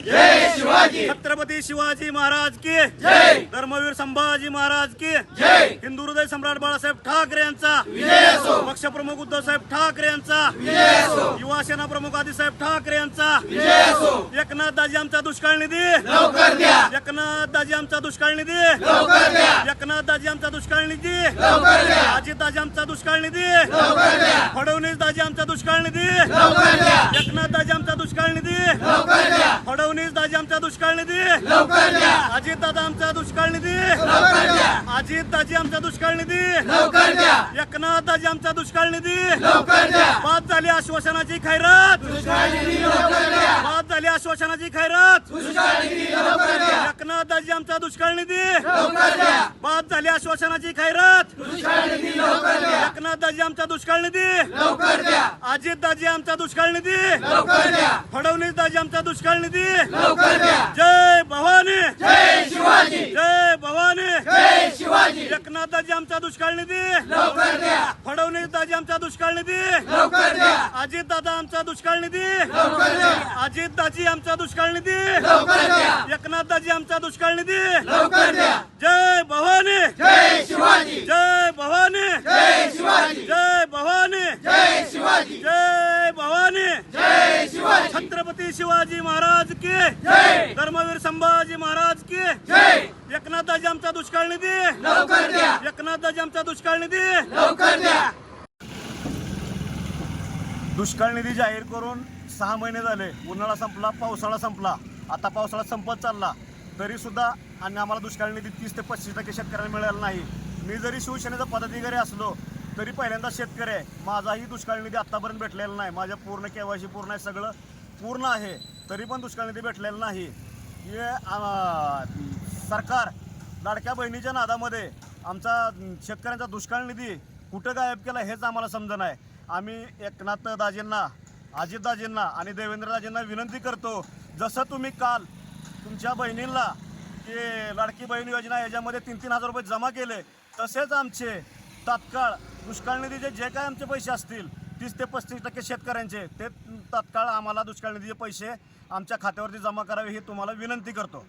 Yeah. Shivaji! Chhatrapati Shivaji Maharaj की जय! धर्मवीर संभाजी महाराज की जय! हिंदू हृदय सम्राट बाळासाहेब ठाकरे यांचा पक्षप्रमुख उद्धवसाहेब ठाकरे यांचा युवा सेना प्रमुख आदिसाहेब ठाकरे यांचा एकनाथ दाजी आमचा दुष्काळ निधी! एकनाथ दाजी आमचा दुष्काळ निधी! एकनाथ दाजी आमचा दुष्काळ निधी! अजित दाजी आमचा दुष्काळ निधी! फडणवीस दाजी आमचा दुष्काळ निधी! एकनाथ दाजी आमचा दुष्काळ निधी! फडणवीस दाजी आमचा दुष्काळ निधी. अजित दादा आमचा दुष्काळ निधी. अजित दाजी आमचा दुष्काळ निधी. एकनाथ दाजी आमचा दुष्काळ निधी. बाद झाली आश्वासनाची खैरात. बाद झाली आश्वासनाची खैरात. एकनाथ दाजी आमचा दुष्काळ निधी. लवकर द्या. बाद झाली आश्वासनाची खैरात. एकनाथ दाजी आमचा दुष्काळ निधी. लवकर द्या. अजित दाजी आमचा दुष्काळ निधी. फडणवीस दाजी आमचा दुष्काळ निधी. जय भवानी जय शिवाजी जय भवानी जय शिवाजी एकनाथ दाजी आमचा दुष्काळ निधी. फडणवीस दाजी आमचा दुष्काळ निधी. अजित दादा आमचा दुष्काळ निधी. अजित दाजी आमचा दुष्काळ निधी. एकनाथ दाजी आमचा दुष्काळ निधी. जय भवानी. जय शिवाजी. जय भवानी. जय शिवाजी. जय भवानी. जय शिवाजी. जय भवानी. जय शिवाजी. छत्रपती शिवाजी महाराज की. जय. धर्मवीर संभाजी महाराज की. जय. एकनाथ दाजी आमचा दुष्काळ निधी. लवकर द्या. एकनाथ दाजी आमचा दुष्काळ निधी. लवकर द्या. दुष्काळ निधी जाहीर करून सहा महिने झाले. उन्हाळा संपला पावसाळा संपला. आता पावसाळा संपत चालला. तरी सुद्धा आणि आम्हाला दुष्काळ निधी तीस ते पस्तीस टक्के शेतकऱ्यांना मिळाला नाही. मी जरी शिवसेनेचा पदाधिकारी असलो तरी पहिल्यांदा शेतकरी आहे. माझाही दुष्काळ निधी आत्तापर्यंत भेटलेला नाही. माझ्या पूर्ण केवायसी पूर्ण आहे सगळं पूर्ण आहे. तरी पण दुष्काळ निधी भेटलेला नाही. हे सरकार लाडक्या बहिणीच्या नादामध्ये आमचा शेतकऱ्यांचा दुष्काळ निधी कुठं गायब केला हेच आम्हाला समजणं आहे. आम्ही एकनाथ दाजींना अजितदाजींना आणि देवेंद्रदाजींना विनंती करतो जसं तुम्ही काल तुमच्या बहिणींना की लाडकी बहीण योजना याच्यामध्ये तीन तीन हजार रुपये जमा केले तसेच आमचे तात्काळ दुष्काळ निधीचे जे काय आमचे पैसे असतील तीस ते पस्तीस टक्के शेतकऱ्यांचे ते तात्काळ आम्हाला दुष्काळ निधीचे पैसे आमच्या खात्यावरती जमा करावे ही तुम्हाला विनंती करतो.